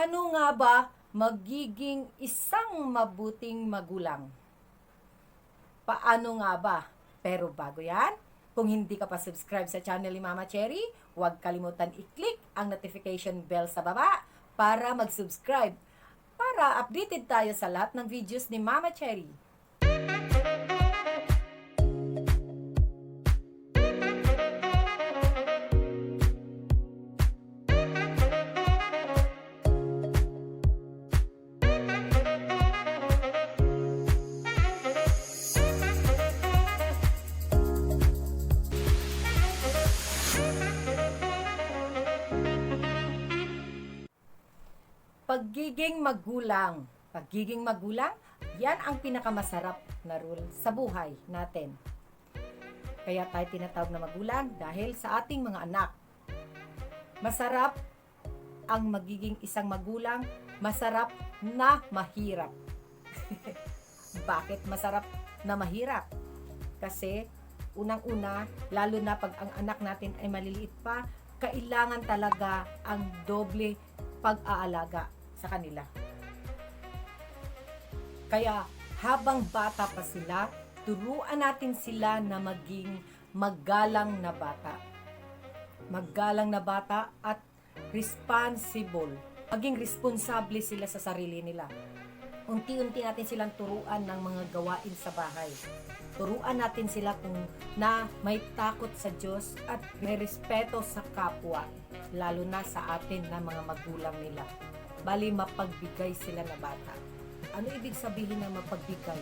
Paano nga ba magiging isang mabuting magulang? Paano nga ba? Pero bago yan, kung hindi ka pa subscribe sa channel ni Mama Cherry, huwag kalimutan i-click ang notification bell sa baba para mag-subscribe para updated tayo sa lahat ng videos ni Mama Cherry. Pagiging magulang. Pagiging magulang, yan ang pinakamasarap na rule sa buhay natin. Kaya tayo tinatawag na magulang dahil sa ating mga anak. Masarap ang magiging isang magulang, masarap na mahirap. Bakit masarap na mahirap? Kasi unang-una, lalo na pag ang anak natin ay maliliit pa, kailangan talaga ang doble pag-aalaga sa kanila. Kaya habang bata pa sila, turuan natin sila na maging magalang na bata. Maggalang na bata at responsible. Maging responsable sila sa sarili nila. Unti-unti natin silang turuan ng mga gawain sa bahay. Turuan natin sila kung na may takot sa Diyos at may respeto sa kapwa, lalo na sa atin na mga magulang nila. Bali, mapagbigay sila na bata. Ano ibig sabihin ng mapagbigay?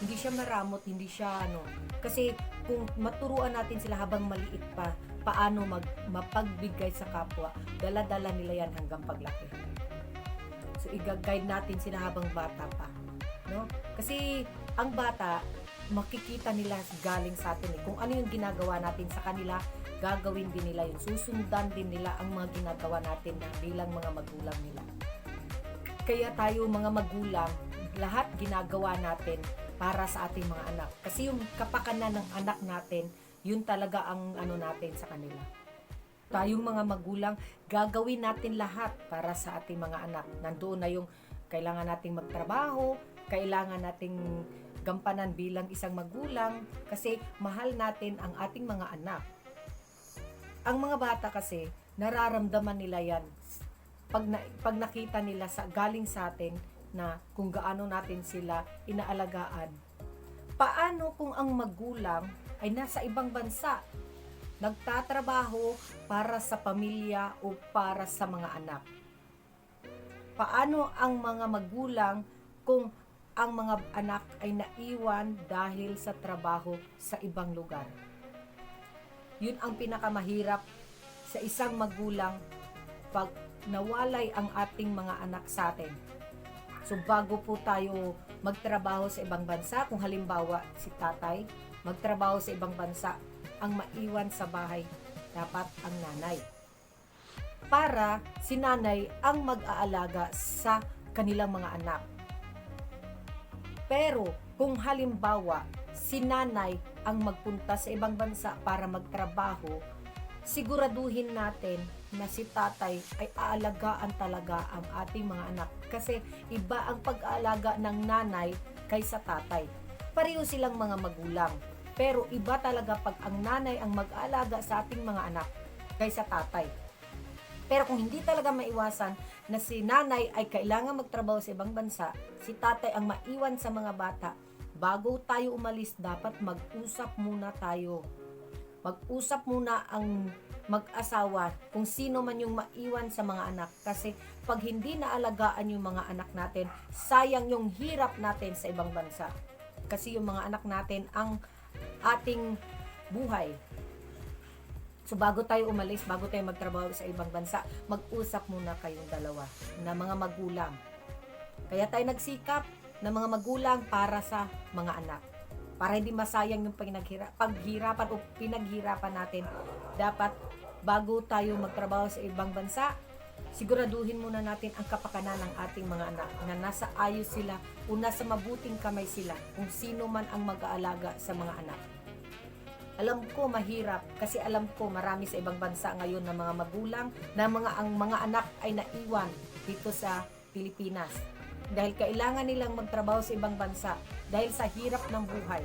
Hindi siya maramot, hindi siya ano. Kasi kung maturuan natin sila habang maliit pa, paano mag, mapagbigay sa kapwa, dala-dala nila yan hanggang paglaki. So, i-guide natin sila habang bata pa. No? Kasi ang bata, makikita nila galing sa atin eh. Kung ano yung ginagawa natin sa kanila, gagawin din nila yun. Susundan din nila ang mga ginagawa natin na bilang mga magulang nila. Kaya tayo mga magulang, lahat ginagawa natin para sa ating mga anak. Kasi yung kapakanan ng anak natin, yun talaga ang ano natin sa kanila. Tayong mga magulang, gagawin natin lahat para sa ating mga anak. Nandoon na yung kailangan nating magtrabaho, kailangan nating gampanan bilang isang magulang kasi mahal natin ang ating mga anak. Ang mga bata kasi, nararamdaman nila yan pag, na, pag nakita nila sa galing sa atin na kung gaano natin sila inaalagaan. Paano kung ang magulang ay nasa ibang bansa, nagtatrabaho para sa pamilya o para sa mga anak? Paano ang mga magulang kung ang mga anak ay naiwan dahil sa trabaho sa ibang lugar? Yun ang pinakamahirap sa isang magulang pag nawalay ang ating mga anak sa atin. So bago po tayo magtrabaho sa ibang bansa, kung halimbawa si tatay magtrabaho sa ibang bansa, ang maiwan sa bahay dapat ang nanay. Para si nanay ang mag-aalaga sa kanilang mga anak. Pero kung halimbawa si nanay ang magpunta sa ibang bansa para magtrabaho, siguraduhin natin na si tatay ay aalagaan talaga ang ating mga anak. Kasi iba ang pag-aalaga ng nanay kaysa tatay. Pareho silang mga magulang. Pero iba talaga pag ang nanay ang mag-aalaga sa ating mga anak kaysa tatay. Pero kung hindi talaga maiwasan na si nanay ay kailangan magtrabaho sa ibang bansa, si tatay ang maiwan sa mga bata, bago tayo umalis, dapat mag-usap muna tayo. Mag-usap muna ang mag-asawa kung sino man yung maiwan sa mga anak. Kasi pag hindi naalagaan yung mga anak natin, sayang yung hirap natin sa ibang bansa. Kasi yung mga anak natin ang ating buhay. So bago tayo umalis, bago tayo magtrabaho sa ibang bansa, mag-usap muna kayong dalawa na mga magulang. Kaya tayo nagsikap na mga magulang para sa mga anak. Para hindi masayang yung pinaghira, paghirapan o pinaghirapan natin. Dapat bago tayo magtrabaho sa ibang bansa, siguraduhin muna natin ang kapakanan ng ating mga anak na nasa ayos sila o nasa mabuting kamay sila kung sino man ang mag-aalaga sa mga anak. Alam ko mahirap kasi alam ko marami sa ibang bansa ngayon na mga magulang na mga ang mga anak ay naiwan dito sa Pilipinas. Dahil kailangan nilang magtrabaho sa ibang bansa dahil sa hirap ng buhay.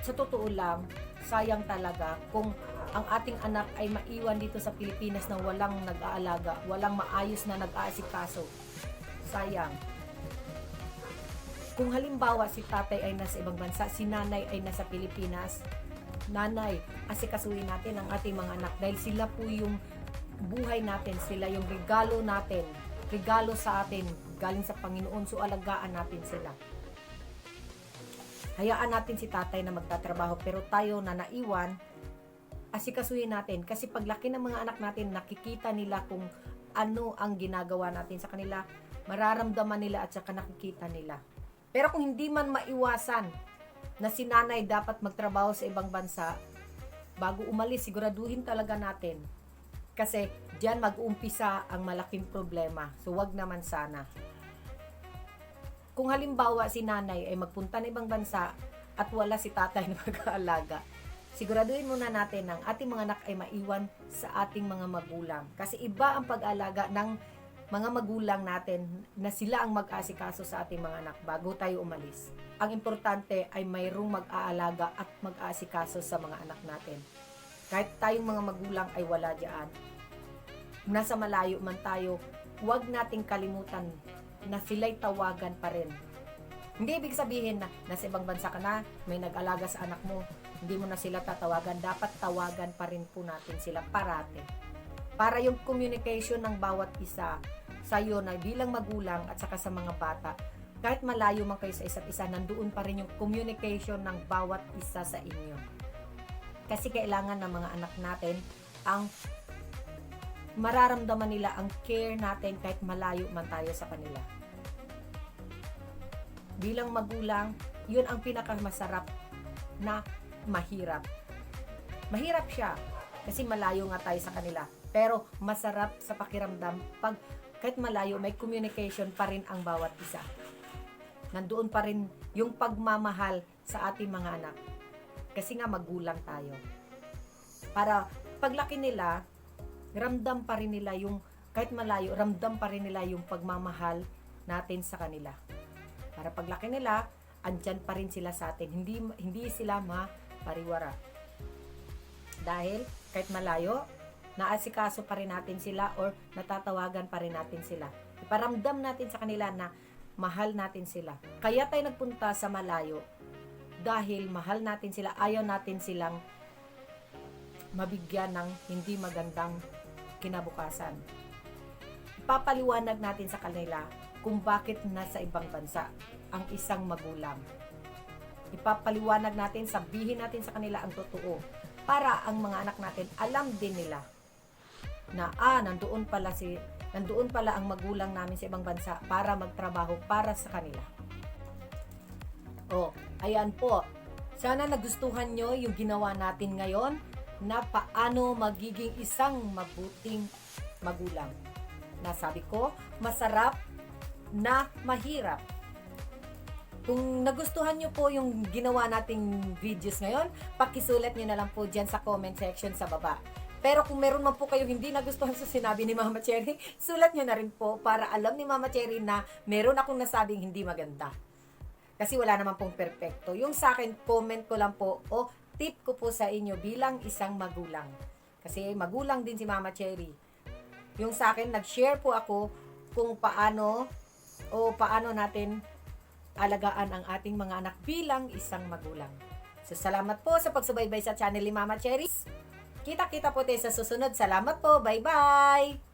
Sa totoo lang, sayang talaga kung ang ating anak ay maiwan dito sa Pilipinas na walang nag-aalaga, walang maayos na nag-aasikaso. Sayang. Kung halimbawa si tatay ay nasa ibang bansa, si nanay ay nasa Pilipinas, nanay, asikasuhin natin ang ating mga anak dahil sila po yung buhay natin, sila yung regalo natin, regalo sa atin galing sa Panginoon, so alagaan natin sila. Hayaan natin si tatay na magtatrabaho pero tayo na naiwan, asikasuhin natin kasi paglaki ng mga anak natin, nakikita nila kung ano ang ginagawa natin sa kanila, mararamdaman nila at saka nakikita nila. Pero kung hindi man maiwasan na si nanay dapat magtrabaho sa ibang bansa, bago umalis, siguraduhin talaga natin. Kasi diyan mag-uumpisa ang malaking problema. So wag naman sana. Kung halimbawa si nanay ay magpunta ng ibang bansa at wala si tatay na mag-aalaga, siguraduhin muna natin na ang ating mga anak ay maiwan sa ating mga magulang. Kasi iba ang pag-alaga ng mga magulang natin na sila ang mag-asikaso sa ating mga anak bago tayo umalis. Ang importante ay mayroong mag-aalaga at mag-asikaso sa mga anak natin. Kahit tayong mga magulang ay wala diyan. Nasa malayo man tayo, huwag nating kalimutan na sila'y tawagan pa rin. Hindi ibig sabihin na nasa ibang bansa ka na, may nag-alaga sa anak mo, hindi mo na sila tatawagan. Dapat tawagan pa rin po natin sila parate. Para yung communication ng bawat isa sa'yo na bilang magulang at saka sa mga bata, kahit malayo man kayo sa isa't isa, nandoon pa rin yung communication ng bawat isa sa inyo. Kasi kailangan ng mga anak natin ang mararamdaman nila ang care natin kahit malayo man tayo sa kanila. Bilang magulang, yun ang pinakamasarap na mahirap. Mahirap siya kasi malayo nga tayo sa kanila. Pero masarap sa pakiramdam pag kahit malayo may communication pa rin ang bawat isa. Nandoon pa rin yung pagmamahal sa ating mga anak. Kasi nga magulang tayo. Para paglaki nila, ramdam pa rin nila yung kahit malayo, ramdam pa rin nila yung pagmamahal natin sa kanila. Para paglaki nila, andyan pa rin sila sa atin. Hindi hindi sila mapariwara. Dahil kahit malayo, naasikaso pa rin natin sila or natatawagan pa rin natin sila. Iparamdam natin sa kanila na mahal natin sila. Kaya tayo nagpunta sa malayo dahil mahal natin sila, ayaw natin silang mabigyan ng hindi magandang kinabukasan. Ipapaliwanag natin sa kanila kung bakit nasa ibang bansa ang isang magulang. Ipapaliwanag natin, sabihin natin sa kanila ang totoo para ang mga anak natin alam din nila na ah, nandoon pala si nandoon pala ang magulang namin sa ibang bansa para magtrabaho para sa kanila. Oh, ayan po. Sana nagustuhan nyo yung ginawa natin ngayon na paano magiging isang mabuting magulang. Nasabi ko, masarap na mahirap. Kung nagustuhan nyo po yung ginawa nating videos ngayon, pakisulat nyo na lang po dyan sa comment section sa baba. Pero kung meron man po kayo hindi nagustuhan sa sinabi ni Mama Cherry, sulat nyo na rin po para alam ni Mama Cherry na meron akong nasabing hindi maganda. Kasi wala naman pong perfecto. Yung sa akin, comment ko lang po o tip ko po sa inyo bilang isang magulang. Kasi magulang din si Mama Cherry. Yung sa akin, nag-share po ako kung paano o paano natin alagaan ang ating mga anak bilang isang magulang. So, salamat po sa pagsubaybay sa channel ni Mama Cherry. Kita-kita po tayo sa susunod. Salamat po. Bye-bye!